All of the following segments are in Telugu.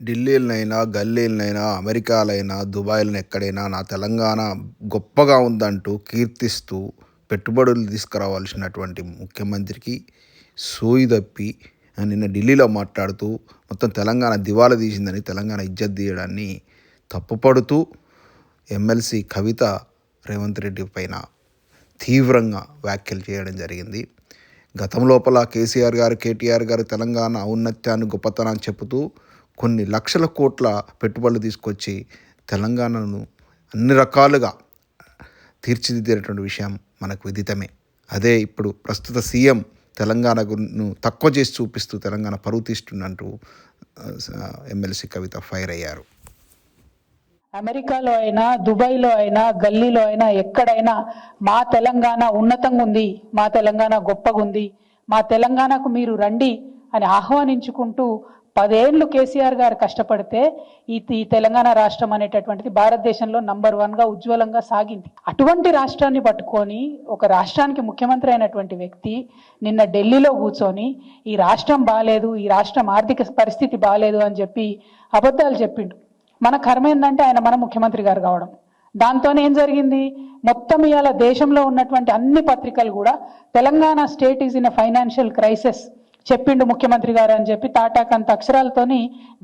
ఢిల్లీలనైనా గల్లీలనైనా అమెరికాలైనా దుబాయ్లను ఎక్కడైనా నా తెలంగాణ గొప్పగా ఉందంటూ కీర్తిస్తూ పెట్టుబడులు తీసుకురావాల్సినటువంటి ముఖ్యమంత్రికి సోయి తప్పి నిన్న ఢిల్లీలో మాట్లాడుతూ మొత్తం తెలంగాణ దివాలా తీసిందని తెలంగాణ ఇజ్జత్ తీయడాన్ని తప్పుపడుతూ ఎమ్మెల్సీ కవిత రేవంత్ రెడ్డి పైన తీవ్రంగా వ్యాఖ్యలు చేయడం జరిగింది. గతం లోపల కేసీఆర్ గారు కేటీఆర్ గారు తెలంగాణ ఔన్నత్యాన్ని గొప్పతనాన్ని చెబుతూ కొన్ని లక్షల కోట్ల పెట్టుబడులు తీసుకొచ్చి తెలంగాణను అన్ని రకాలుగా తీర్చిదిద్దేటువంటి విషయం మనకు విదితమే. అదే ఇప్పుడు ప్రస్తుత సీఎం తెలంగాణను తక్కువ చేసి చూపిస్తూ తెలంగాణ పరువు తీస్తుందంటూ ఎమ్మెల్సీ కవిత ఫైర్ అయ్యారు. అమెరికాలో అయినా దుబాయ్లో అయినా గల్లీలో అయినా ఎక్కడైనా మా తెలంగాణ ఉన్నతంగా ఉంది మా తెలంగాణ గొప్పగా ఉంది మా తెలంగాణకు మీరు రండి అని ఆహ్వానించుకుంటూ పదేళ్ళు కేసీఆర్ గారు కష్టపడితే ఈ ఈ తెలంగాణ రాష్ట్రం అనేటటువంటిది భారతదేశంలో నంబర్ వన్గా ఉజ్వలంగా సాగింది. అటువంటి రాష్ట్రాన్ని పట్టుకొని ఒక రాష్ట్రానికి ముఖ్యమంత్రి అయినటువంటి వ్యక్తి నిన్న ఢిల్లీలో కూర్చొని ఈ రాష్ట్రం బాగాలేదు ఈ రాష్ట్రం ఆర్థిక పరిస్థితి బాగాలేదు అని చెప్పి అబద్ధాలు చెప్పిండు. మన కర్మ ఏంటంటే ఆయన మన ముఖ్యమంత్రి గారు కావడం. దాంతోనే ఏం జరిగింది? మొత్తం ఇవాళ దేశంలో ఉన్నటువంటి అన్ని పత్రికలు కూడా Telangana state is in a financial crisis. చెప్పిండు ముఖ్యమంత్రి గారు అని చెప్పి తాటాకంత అక్షరాలతోని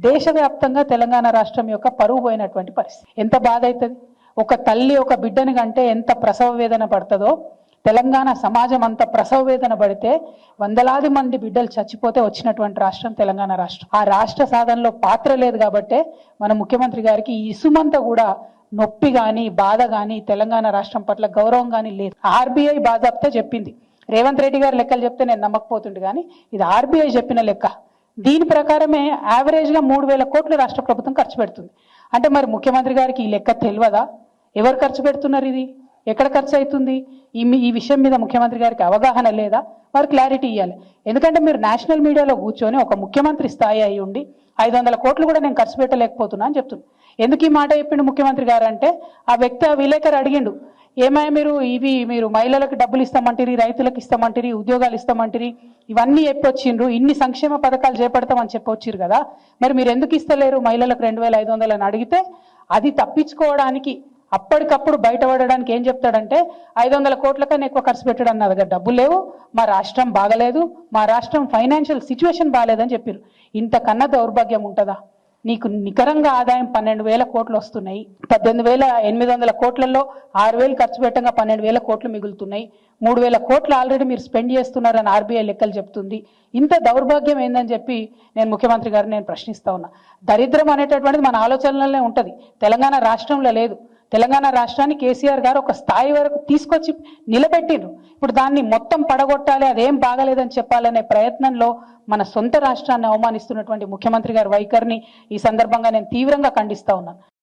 దేశవ్యాప్తంగా తెలంగాణ రాష్ట్రం యొక్క పరువు పోయినటువంటి పరిస్థితి. ఎంత బాధ అవుతుంది ఒక తల్లి ఒక బిడ్డని కంటే ఎంత ప్రసవ వేదన పడుతుందో తెలంగాణ సమాజం అంత ప్రసవ వేదన పడితే వందలాది మంది బిడ్డలు చచ్చిపోతే వచ్చినటువంటి రాష్ట్రం తెలంగాణ రాష్ట్రం. ఆ రాష్ట్ర సాధనలో పాత్ర లేదు కాబట్టే మన ముఖ్యమంత్రి గారికి ఈ ఇసుమంతా కూడా నొప్పి కానీ బాధ కానీ తెలంగాణ రాష్ట్రం పట్ల గౌరవం కానీ లేదు. ఆర్బీఐ బాజాప్తా చెప్పింది. రేవంత్ రెడ్డి గారు లెక్కలు చెప్తే నేను నమ్మకపోతుండే కానీ ఇది ఆర్బీఐ చెప్పిన లెక్క. దీని ప్రకారమే యావరేజ్గా మూడు వేల కోట్లు రాష్ట్ర ప్రభుత్వం ఖర్చు పెడుతుంది. అంటే మరి ముఖ్యమంత్రి గారికి ఈ లెక్క తెలియదా? ఎవరు ఖర్చు పెడుతున్నారు ఇది? ఎక్కడ ఖర్చు అవుతుంది? ఈ ఈ విషయం మీద ముఖ్యమంత్రి గారికి అవగాహన లేదా? వారు క్లారిటీ ఇవ్వాలి ఎందుకంటే మీరు నేషనల్ మీడియాలో కూర్చొని ఒక ముఖ్యమంత్రి స్థాయి అయి ఉండి ఐదు వందల కోట్లు కూడా నేను ఖర్చు పెట్టలేకపోతున్నా అని చెప్తున్నా. ఎందుకు ఈ మాట చెప్పిండు ముఖ్యమంత్రి గారు అంటే ఆ వ్యక్తి ఆ విలేకరు అడిగిండు ఏమైనా మీరు? ఇవి మీరు మహిళలకు డబ్బులు ఇస్తామంటిరి రైతులకు ఇస్తామంటిరి ఉద్యోగాలు ఇస్తామంటిరి ఇవన్నీ చెప్పొచ్చిండ్రు. ఇన్ని సంక్షేమ పథకాలు చేపడతామని చెప్పొచ్చిరు కదా. మరి మీరు ఎందుకు ఇస్తలేరు మహిళలకు రెండు వేల ఐదు వందలు అని అడిగితే అది తప్పించుకోవడానికి అప్పటికప్పుడు బయటపడడానికి ఏం చెప్తాడంటే ఐదు వందల కోట్ల కన్నా ఎక్కువ ఖర్చు పెట్టడం నా దగ్గర డబ్బులు లేవు మా రాష్ట్రం బాగలేదు మా రాష్ట్రం ఫైనాన్షియల్ సిచ్యువేషన్ బాగాలేదని చెప్పారు ఇంతకన్నా దౌర్భాగ్యం ఉంటుందా? నీకు నికరంగా ఆదాయం పన్నెండు వేల కోట్లు వస్తున్నాయి. పద్దెనిమిది వేల ఎనిమిది వందల కోట్లలో ఆరు వేలు ఖర్చు పెట్టంగా పన్నెండు వేల కోట్లు మిగులుతున్నాయి. మూడు వేల కోట్లు ఆల్రెడీ మీరు స్పెండ్ చేస్తున్నారని ఆర్బీఐ లెక్కలు చెప్తుంది. ఇంత దౌర్భాగ్యం ఏందని చెప్పి నేను ముఖ్యమంత్రి గారిని నేను ప్రశ్నిస్తా ఉన్నా. దరిద్రం అనేటటువంటిది మన ఆలోచనలనే ఉంటుంది. తెలంగాణ రాష్ట్రంలో లేదు. తెలంగాణ రాష్ట్రాన్ని కేసీఆర్ గారు ఒక స్థాయి వరకు తీసుకొచ్చి నిలబెట్టిండ్రు. ఇప్పుడు దాన్ని మొత్తం పడగొట్టాలి అదేం బాగలేదని చెప్పాలనే ప్రయత్నంలో మన సొంత రాష్ట్రాన్ని అవమానిస్తున్నటువంటి ముఖ్యమంత్రి గారి వైఖరిని ఈ సందర్భంగా నేను తీవ్రంగా ఖండిస్తా ఉన్నాను